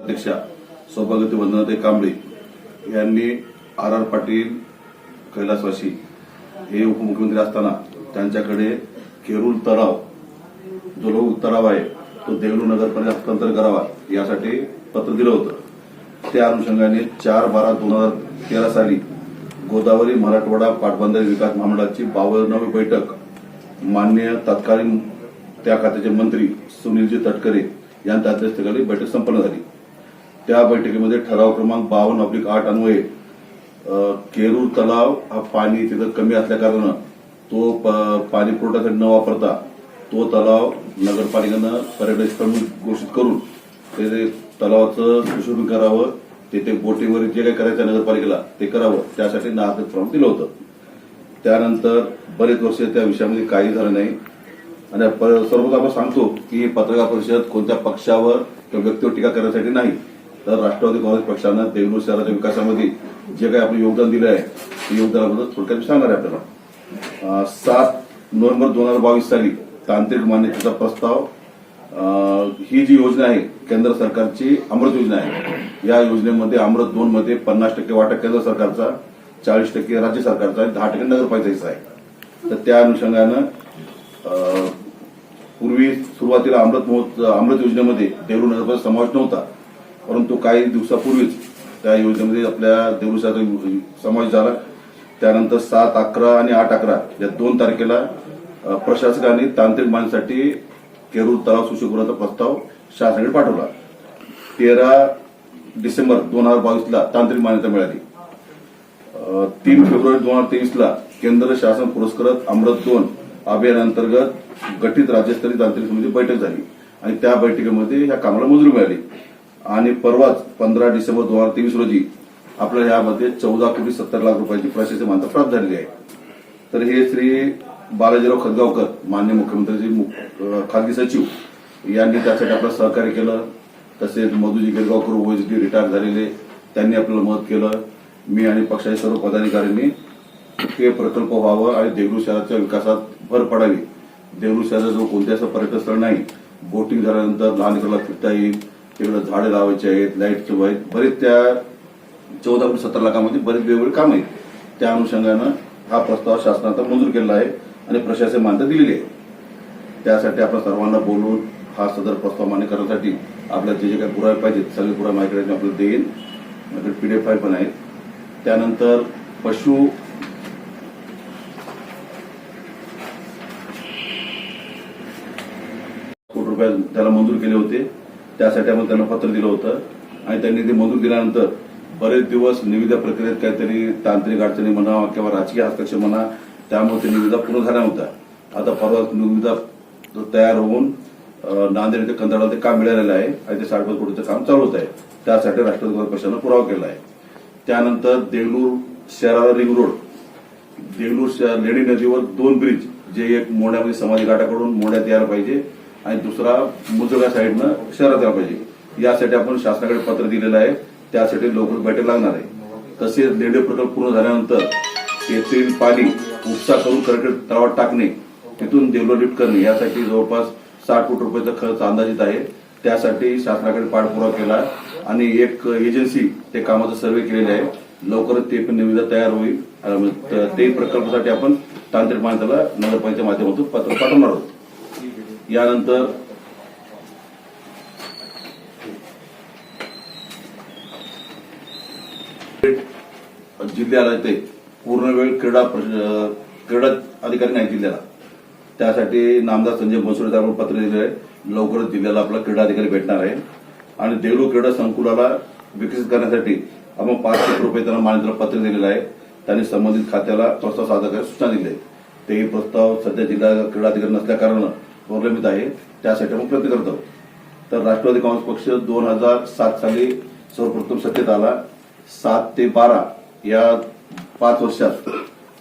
अध्यक्षा सौभाग्यवती वंदनाताई कांबळे यांनी आर आर पाटील कैलासवासी हे उपमुख्यमंत्री असताना त्यांच्याकडे केरूल तलाव जो लोक तलाव आहे तो देगलू नगरपर्यंत हस्तांतर करावा यासाठी पत्र दिलं होतं. त्या अनुषंगाने चार बारा दोन हजार तेरा साली गोदावरी मराठवाडा पाटबंधारे विकास महामंडळाची बावन्नावी बैठक मान्य तत्कालीन त्या खात्याचे मंत्री सुनीलजी तटकरे यांच्या अध्यक्षतेखाली बैठक संपन्न झाली. त्या बैठकीमध्ये ठराव क्रमांक बावन्न ऑब्लिक आठ अन्वये केरूर तलाव हा पाणी तिथं कमी असल्याकारणानं तो प- पाणी पुरवठ्यासाठी न वापरता तो तलाव नगरपालिकेनं पर्यटन स्थळ म्हणून घोषित करून ते तलावाचं सुशोभन करावं तेथे बोटीवर जे काही करायचं नगरपालिकेला ते करावं त्यासाठी नागरिक प्रमाण दिलं होतं. त्यानंतर बरेच वर्ष त्या विषयामध्ये काही झालं नाही. आणि प- आपण सांगतो की पत्रकार परिषद कोणत्या पक्षावर किंवा व्यक्तीवर टीका करण्यासाठी नाही. तर राष्ट्रवादी काँग्रेस पक्षानं देगलूर शहराच्या विकासामध्ये जे काही आपलं योगदान दिलं आहे ते योगदानाबद्दल थोडक्यात सांगणार आहे आपल्याला. सात नोव्हेंबर दोन हजार बावीस साली तांत्रिक मान्यतेचा प्रस्ताव ही जी योजना आहे केंद्र सरकारची अमृत योजना आहे या योजनेमध्ये अमृत दोन मध्ये पन्नास टक्के वाटा केंद्र सरकारचा चाळीस टक्के राज्य सरकारचा आणि दहा टक्के नगरपालिकेचा आहे. तर त्या अनुषंगानं अं, पूर्वी सुरुवातीला अमृत महोत्सव अमृत योजनेमध्ये देवरू नगरपालिका समावेश नव्हता. परंतु काही दिवसापूर्वीच त्या योजनेमध्ये आपल्या देवरू समावेश झाला. त्यानंतर सात अकरा आणि आठ अकरा या दोन तारखेला प्रशासकाने प्रशासकांनी तांत्रिक मान्यतेसाठी केरूर तलाव सुशोभीकरणाचा प्रस्ताव शासनाकडे पाठवला. तेरा डिसेंबर दोन हजार बावीसला तांत्रिक मान्यता मिळाली. तीन फेब्रुवारी दोन हजार तेवीसला केंद्र शासन पुरस्कृत अमृत दोन अभियानांतर्गत गठीत राज्यस्तरीय तांत्रिक समिती बैठक झाली आणि त्या बैठकीमध्ये ह्या कामाला मंजुरी मिळाली. आणि परवाच पंधरा डिसेंबर दोन हजार तेवीस रोजी आपल्याला यामध्ये चौदा कोटी सत्तर लाख रुपयाची प्रशासकीय मान्यता प्राप्त झालेली आहे. तर हे श्री बालाजीराव खतगावकर मान्य मुख्यमंत्र्यांचे मुख- खासगी सचिव यांनी त्यासाठी आपलं सहकार्य केलं. तसेच मधुजी गिरगावकर ओएसडी रिटायर झालेले त्यांनी आपल्याला मदत केलं. मी आणि पक्षाच्या सर्व पदाधिकाऱ्यांनी हे प्रकल्प व्हावं आणि देगलूर शहराच्या विकासात भर पडावी. देगलूर शहराजवळ कोणत्याच असं पर्यटन स्थळ नाही. बोटिंग झाल्यानंतर लहान लेकराला फिरता येईल. तिकडे झाडे लावायचे आहेत लाइट लाईटचे आहेत. बरेच त्या चौदा ते सत्तर लाखामध्ये बरेच वेगवेगळे काम आहेत. त्या अनुषंगानं हा प्रस्ताव शासनाचा मंजूर केलेला आहे आणि प्रशासन मान्यता दिलेली आहे. त्यासाठी आपण सर्वांना बोलून हा सदर प्रस्ताव मान्य करण्यासाठी आपल्याला जे जे काही पुरावे पाहिजेत सगळे पुरावे माझ्याकडे आपल्याला देईन. माझ्याकडे पीडीएफ पण आहेत. त्यानंतर पशु कोटी रुपये त्याला मंजूर केले होते. त्यासाठी आपण त्यांना पत्र दिलं होतं. आणि त्यांनी ते मंजूर दिल्यानंतर बरेच दिवस निविदा प्रक्रियेत काहीतरी तांत्रिक अडचणी म्हणा किंवा राजकीय हस्तक्षेप म्हणा त्यामुळे ते निविदा पूर्ण झाल्या नव्हत्या. आता परवा निविदा तयार होऊन नांदेड ते कंत्राटला ते काम मिळालेलं आहे आणि ते साडेपाच कोटीचं काम चालू होत आहे. त्यासाठी राष्ट्रवादी काँग्रेस पक्षानं पुरावा केला आहे. त्यानंतर देगलूर शहराला रिंग रोड देगलूर लेणी नदीवर दोन ब्रिज जे एक मोंड्यामध्ये समाधी घाटाकडून मोढ्यात यायला पाहिजे. आणि दुसरा मुजगा साईडनं शहरात यायला पाहिजे. यासाठी आपण शासनाकडे पत्र दिलेलं आहे. त्यासाठी लवकर बैठक लागणार आहे. तसेच लेंडे प्रकल्प पूर्ण झाल्यानंतर येथील पाणी उपसा करून कडकड तलावात टाकणे तिथून देवलं करणे यासाठी जवळपास साठ कोटी रुपयाचा खर्च अंदाजित आहे. त्यासाठी शासनाकडे पाठपुरावा केला आणि एक एजन्सी ते कामाचा सर्वे केलेले आहे. लवकरच ते पण निविदा तयार होईल. ते प्रकल्पासाठी आपण तांत्रिक माणसाला नगरपालिकेच्या माध्यमातून पत्र पाठवणार आहोत. यानंतर जिल्ह्याला ते पूर्ण वेळ क्रीडा क्रीडा अधिकारी नाही जिल्ह्याला. त्यासाठी नामदार संजय बनसोडे त्यावर पत्र दिले आहे. लवकरच जिल्ह्याला आपला क्रीडा अधिकारी भेटणार आहे. आणि देगलूर क्रीडा संकुलाला विकसित करण्यासाठी आपण पाच कोटी रुपये त्यांना मान्यतेला पत्र दिलेलं आहे. त्यांनी संबंधित खात्याला प्रस्ताव सादर करायला सूचना दिली आहे. तेही प्रस्ताव सध्या जिल्हा क्रीडा अधिकारी नसल्याकारणानं प्रलंबित आहे त्यासाठी आपण प्रयत्न करत आहोत. तर राष्ट्रवादी काँग्रेस पक्ष दोन हजार सात साली सर्वप्रथम सत्तेत आला. सात ते बारा या पाच वर्षात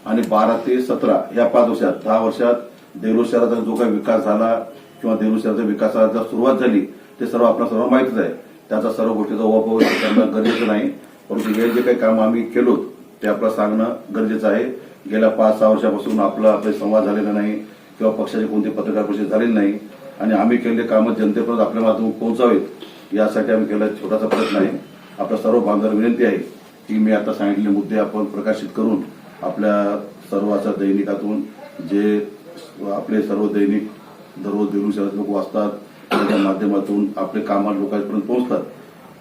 आणि बारा ते सतरा या पाच वर्षात दहा वर्षात देगलूर शहराचा जो काही विकास झाला किंवा देगलूर शहराच्या विकासाला सुरुवात झाली ते सर्व आपल्या सर्व माहितीच आहे. त्याचा सर्व गोष्टीचा उहापोह करणं गरजेचं नाही. परंतु हे जे काही काम आम्ही केलो ते आपलं सांगणं गरजेचं आहे. गेल्या पाच सहा वर्षापासून आपला आपले संवाद झालेला नाही. किंवा पक्षाचे कोणते पत्रकार परिषद झालेली नाही आणि आम्ही केलेले कामं जनतेपर्यंत आपल्या माध्यमातून पोहोचावेत यासाठी आम्ही केला छोटासा प्रयत्न आहे. आपल्या सर्व बांधवांना विनंती आहे की मी आता सांगितलेले मुद्दे आपण प्रकाशित करून आपल्या सर्वाच्या दैनिकातून जे आपले सर्व दैनिक दररोज दिवसात लोक वाचतात त्याच्या माध्यमातून आपले कामात लोकांपर्यंत पोहोचतात.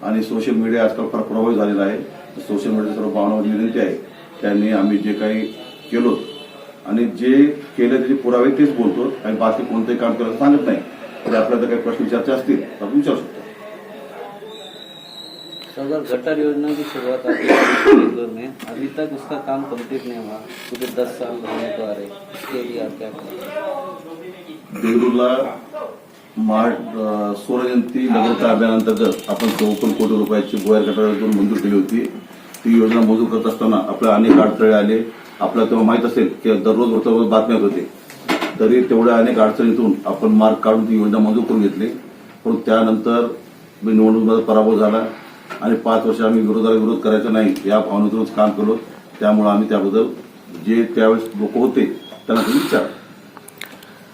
आणि सोशल मीडिया आजकाल फार प्रभावी झालेला आहे. सोशल मीडियाच्या सर्व भावनावर विनंती आहे. त्यांनी आम्ही जे काही केलो आणि जे केलं त्याचे पुरावे तेच बोलतो आणि बाकी कोणतंही काम करायला सांगत नाही. तर आपल्याला जर काही प्रश्न विचारचे असतील तर आपण विचारू शकतो. अगर गटर योजना की शुरुआत में अभी तक उसका काम कंप्लीट नहीं हुआ दस साल होने को आ रहे इसके लिए आप क्या मार्च नगरता अभियानांतर्गत आपण चौपन्न कोटी रुपयाची भुयार गटारातून मंजूर केली होती. ती योजना मंजूर करत असताना आपल्या अनेक अडथळे आले. आपल्याला तेव्हा माहीत असेल की दररोज वृत्तपत्रात बातम्या होते. तरी तेवढ्या अनेक अडचणीतून आपण मार्ग काढून ती योजना मंजूर करून घेतली. पण त्यानंतर मी निवडणुकीमध्ये पराभव झाला आणि पाच वर्ष आम्ही विरोधाला विरोध करायचा नाही या भावनेतूनच काम केलो. त्यामुळे आम्ही त्याबद्दल जे त्यावेळेस लोक होते त्यांना तुम्ही विचार.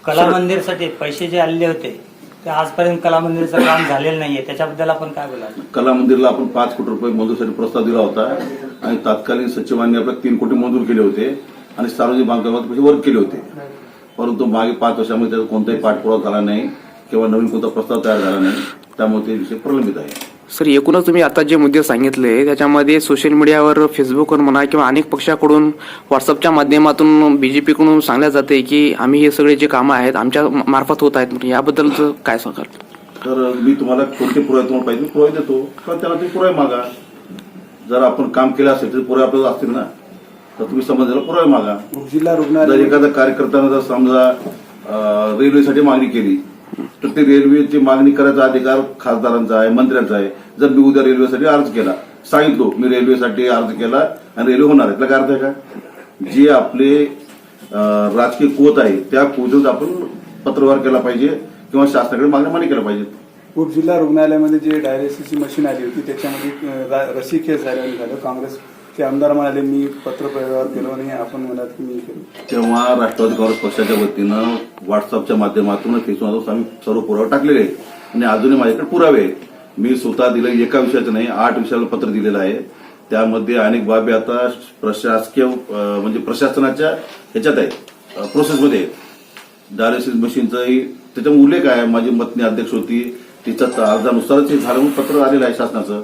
कला मंदिरसाठी पैसे जे आलेले होते ते आजपर्यंत कला मंदिरचं काम झालेलं नाहीये. त्याच्याबद्दल आपण काय बोला कला मंदिरला आपण पाच कोटी रुपये मंजूरसाठी प्रस्ताव दिला होता आणि तत्कालीन सचिवांनी आपल्या तीन कोटी मंजूर केले होते आणि सार्वजनिक बांधकामात पैसे वर्क केले होते. परंतु मागे पाच वर्षामध्ये त्याचा कोणताही पाठपुरावा झाला नाही किंवा नवीन कोणता प्रस्ताव तयार झाला नाही. त्यामुळे ते विषय प्रलंबित आहे. सर एकूणच तुम्ही आता जे मुद्दे सांगितले त्याच्यामध्ये सोशल मीडियावर फेसबुकवर म्हणा किंवा अनेक पक्षाकडून व्हॉट्सअपच्या माध्यमातून बीजेपीकडून सांगण्यात जाते की आम्ही हे सगळे जे कामं आहेत आमच्या मार्फत होत आहेत. याबद्दल काय सांगाल? तर मी तुम्हाला कोणते पुरावे तुम्हाला पाहिजे पुरावे देतो. पण त्याला ते पुरावे मागा. जर आपण काम केलं असेल तर पुरावे आपल्याला असतील ना? तर तुम्ही समजायला पुरावे मागा. जिल्हा जर रुग्णालय एखाद्या कार्यकर्त्यानं जर समजा रेल्वेसाठी मागणी केली तर ते रेल्वेची मागणी करायचा अधिकार खासदारांचा आहे मंत्र्यांचा आहे. जर मी उद्या रेल्वेसाठी अर्ज केला सांगितलो मी रेल्वेसाठी अर्ज केला आणि रेल्वे होणार आहे. त्याला अर्थ आहे का? जे आपले राजकीय कोत आहे त्या कोतच आपण पत्रव्यवहार केला पाहिजे किंवा शासनाकडे मागण्या मान्य केल्या पाहिजेत उपजिल्हा रुग्णालयामध्ये जे डायलिसिसची मशीन आली होती त्याच्यामध्ये रसिक रा- रसिकेस झाल्याने झालं. ते आमदार म्हणाले मी पत्र व्यवहार केलो आणि आपण म्हणाल की मी केलो. तेव्हा राष्ट्रवादी काँग्रेस पक्षाच्या वतीनं व्हॉट्सअपच्या माध्यमातून फेसबुक आम्ही सर्व पुरावे टाकलेले आहेत. आणि अजूनही माझ्याकडे पुरावे आहेत. मी स्वतः दिलं एका विषयाचं नाही आठ विषयाला पत्र दिलेलं आहे. त्यामध्ये अनेक बाबी आता प्रशासकीय म्हणजे प्रशासनाच्या ह्याच्यात आहे प्रोसेसमध्ये आहेत. डायलिसिस मशीनचाही त्याच्यामुळे उल्लेख आहे. माझी पत्नी अध्यक्ष होती तिचा अर्जानुसारच हे झालं म्हणून पत्र आलेलं आहे शासनाचं.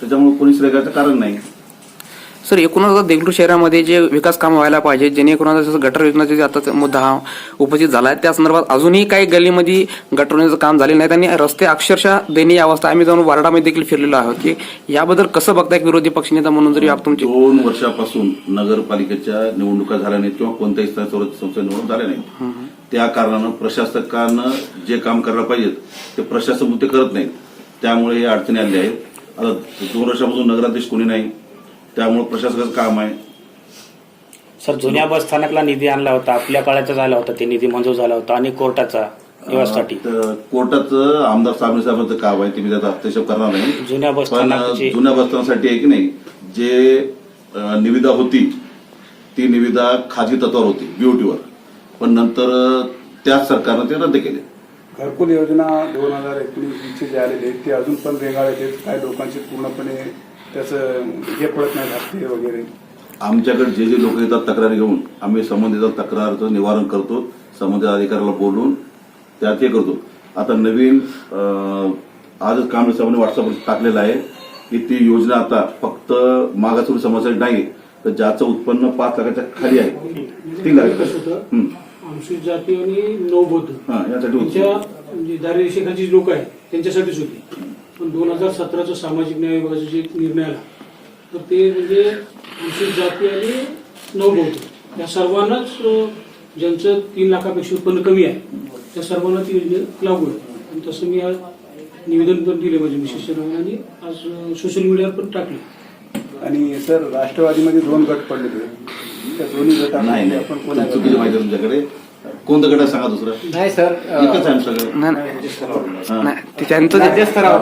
त्याच्यामुळे कोणी श्रेगाचं कारण नाही. सर एकूणच आता देगलूर शहरामध्ये जे विकास काम व्हायला पाहिजे जेणेकरून जसं गटर योजनाचा जे आता मुद्दा हा उपस्थित झाला आहे त्या संदर्भात अजूनही काही गल्लीमध्ये गटर योजनेचं काम झाले नाही आणि रस्ते अक्षरशः दयनीय अवस्था. आम्ही जाऊन वार्डामध्ये देखील फिरलेलो आहोत की याबद्दल कसं बघताय विरोधी पक्षनेता म्हणून जरी तुमची दोन वर्षापासून नगरपालिकेच्या निवडणुका झाल्या नाहीत किंवा कोणत्याही संस्था निवडणूक झाल्या नाहीत. त्या कारणानं प्रशासकानं जे काम करायला पाहिजेत ते प्रशासक ते करत नाहीत. त्यामुळे हे अडचणी आल्या आहेत. आता दोन वर्षापासून नगराध्यक्ष कोणी नाही. त्यामुळे प्रशासकाचं काम आहे. सर जुन्या बस स्थानकला निधी आणला होता. आपल्या काळाचा झाला होता ते निधी मंजूर झाला होता आणि कोर्टाचा निवाससाठी तर कोर्टाचं आमदार साबणे साहेबांचं काम आहे. ते मी त्याचा हस्तक्षेप करणार नाही. जुन्या बस पण स्थानकाची जुन्या बसस्थानासाठी आहे की नाही जे अं, निविदा होती ती निविदा खाजगी तत्वावर होती बीओटीवर पण नंतर त्याच सरकारनं ते रद्द केले. घरकुल योजना दोन हजार एकोणीसचे जे आलेले आहेत ते अजून पण रेंगाळत आहेत काही लोकांचे पूर्णपणे त्याचं हे पडत नाही वगैरे. आमच्याकडे जे जे लोक येतात तक्रारी घेऊन आम्ही संबंधित तक्रारचं निवारण करतो संबंधित अधिकाऱ्याला बोलून त्यात हे करतो. आता नवीन आजच कांबळे साहेबांनी व्हॉट्सअपवर टाकलेलं आहे की ती योजना आता फक्त मागासवर्गीय समाजासाठी नाही तर ज्याचं उत्पन्न पाच लाखाच्या खाली आहे. तीन लाख. अनुसूचित जाती आणि नवबौद्ध हा यासाठी म्हणजे दारिद्र्यरेषेखालची लोक आहेत त्यांच्यासाठीच होती. पण दोन हजार सतराचा सामाजिक न्याय विभागाचा जे निर्णय आला. तर ते म्हणजे अनुसूचित जाती आणि नवबौद्ध या सर्वांनाच ज्यांचं तीन लाखापेक्षा उत्पन्न कमी आहे त्या सर्वांना ती योजना लागू आहे. आणि तसं मी आज निवेदन पण दिले माझ्या नावाने आणि आज सोशल मीडियावर पण टाकले आणि सर राष्ट्रवादीमध्ये दोन गट पडलेले आहेत. त्या दोन्ही नाही आपण चुकीची माहिती आहे तुमच्याकडे. कोणतं गट आहे सांगा दुसरं? नाही सर एकच आहे सगळं नाही, नाही. हा. नाही, ते त्यांचं जे- राज्यस्तरावर.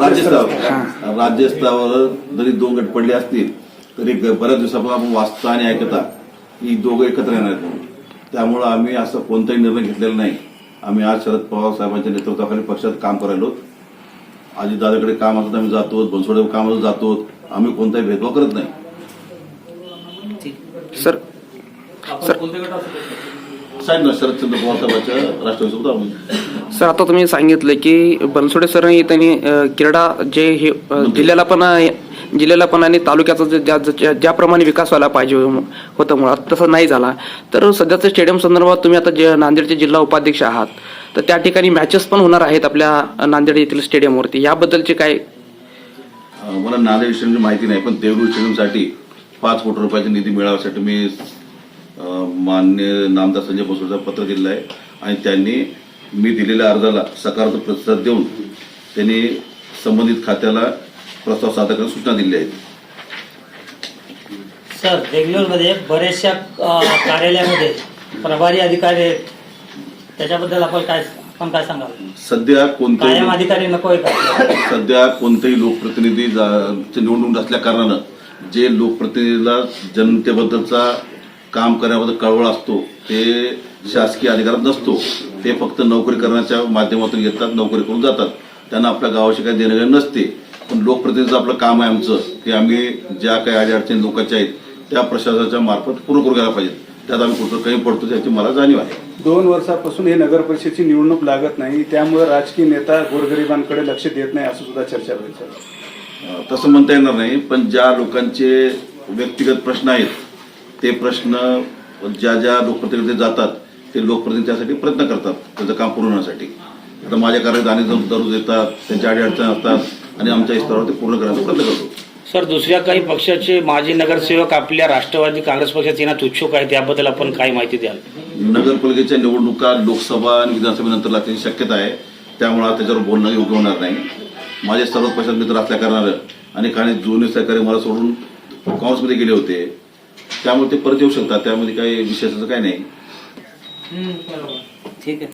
राज्यस्तरावर. जरी दोन गट पडले असतील तरी ग- बऱ्याच दिवसापासून आपण वाचता आणि ऐकता की दोघं एकत्र येणार आहेत म्हणून. त्यामुळं आम्ही असं कोणताही निर्णय घेतलेला नाही. आम्ही आज शरद पवार साहेबांच्या नेतृत्वाखाली पक्षात काम करायलो. आजी दादाकडे काम असतं आम्ही जातो बनसोडे काम असतं जातो आम्ही कोणताही भेदभाव करत नाही. सर आपण कोणत्या गटात साहेब ना शरदचंद्र पवार साहेबांच्या राष्ट्रवादीसोबत आम्ही सर आता तुम्ही सांगितलं की बनसोडे सर त्यांनी अ, क्रीडा जे हे अ, जिल्ह्याला पण अ, जिल्ह्याला पण आणि तालुक्याचा जे- ज्या ज्या- ज्याप्रमाणे विकास व्हायला पाहिजे होतं मुळात तसं नाही झाला. तर सध्याचं स्टेडियम संदर्भात तुम्ही आता जे नांदेडचे जिल्हा उपाध्यक्ष आहात तर त्या ठिकाणी मॅचेस पण होणार आहेत आपल्या नांदेड येथील स्टेडियमवरती. याबद्दलचे काय अं, मला नांदेड स्टेडियमची माहिती नाही पण देवरूर स्टेडियमसाठी पाच कोटी रुपयाचा निधी मिळाव्यासाठी मी मान्य नामदार संजय बसवडचा पत्र दिलेलं आहे. आणि त्यांनी मी दिलेल्या अर्जाला सकारात्मक प्रतिसाद देऊन त्यांनी संबंधित खात्याला प्रस्ताव सादर करण्यास सूचना दिल्या आहेत सर बेंगलोरमध्ये बऱ्याचशा कार्यालयामध्ये प्रभारी अधिकारी आहेत. त्याच्याबद्दल आपण काय आपण काय सांगाल? सध्या कोणत्याही कायम अधिकारी नको आहे का सध्या कोणतेही लोकप्रतिनिधी जा- ची निवडणूक नसल्या कारणानं जे लोकप्रतिनिधीला जनतेबद्दलचा काम करण्याबद्दल कळवळ असतो ते शासकीय अधिकारात नसतो. ते फक्त नोकरी करण्याच्या माध्यमातून येतात नोकरी करून जातात. त्यांना आपल्या गावाशी काही देणं नसते. पण लोकप्रतिनिधीचं आपलं काम आहे आमचं की आम्ही ज्या काही अडीअडचणी लोकांच्या आहेत त्या प्रशासनाच्या मार्फत पूर्ण करून घ्यायला पाहिजे त्यात आम्ही कुठं कमी पडतो त्याची मला जाणीव आहे. दोन वर्षापासून हे नगर परिषदेची निवडणूक लागत नाही त्यामुळे राजकीय नेता गोरगरिबांकडे लक्ष देत नाही असं सुद्धा चर्चा अं, तसं म्हणता येणार नाही पण ज्या लोकांचे व्यक्तिगत प्रश्न आहेत ते प्रश्न ज्या ज्या लोकप्रतिनिधी जातात ते लोकप्रतिनिधी त्यासाठी प्रयत्न करतात त्याचं काम पूर्ण होण्यासाठी. आता माझ्या कार्यात आणि दररोज येतात त्यांच्या अडीअडचणी असतात आणि आमच्या स्तरावर ते पूर्ण करण्याचा प्रयत्न करतो. सर दुसऱ्या काही पक्षाचे माजी नगरसेवक आपल्या राष्ट्रवादी काँग्रेस पक्षात येण्यात उत्सुक आहेत याबद्दल आपण काय माहिती द्याल? नगरपालिकेच्या निवडणुका लोकसभा आणि विधानसभेनंतर लागण्याची शक्यता आहे. त्यामुळे त्याच्यावर बोलणं योग्य होणार नाही. माझे सर्व पक्षात मित्र असल्या कारणानं आणि काही जुने सहकारी मला सोडून काँग्रेसमध्ये गेले होते. त्यामुळे ते परत येऊ शकतात. त्यामध्ये काही विशेषाचं काही नाही. ठीक आहे.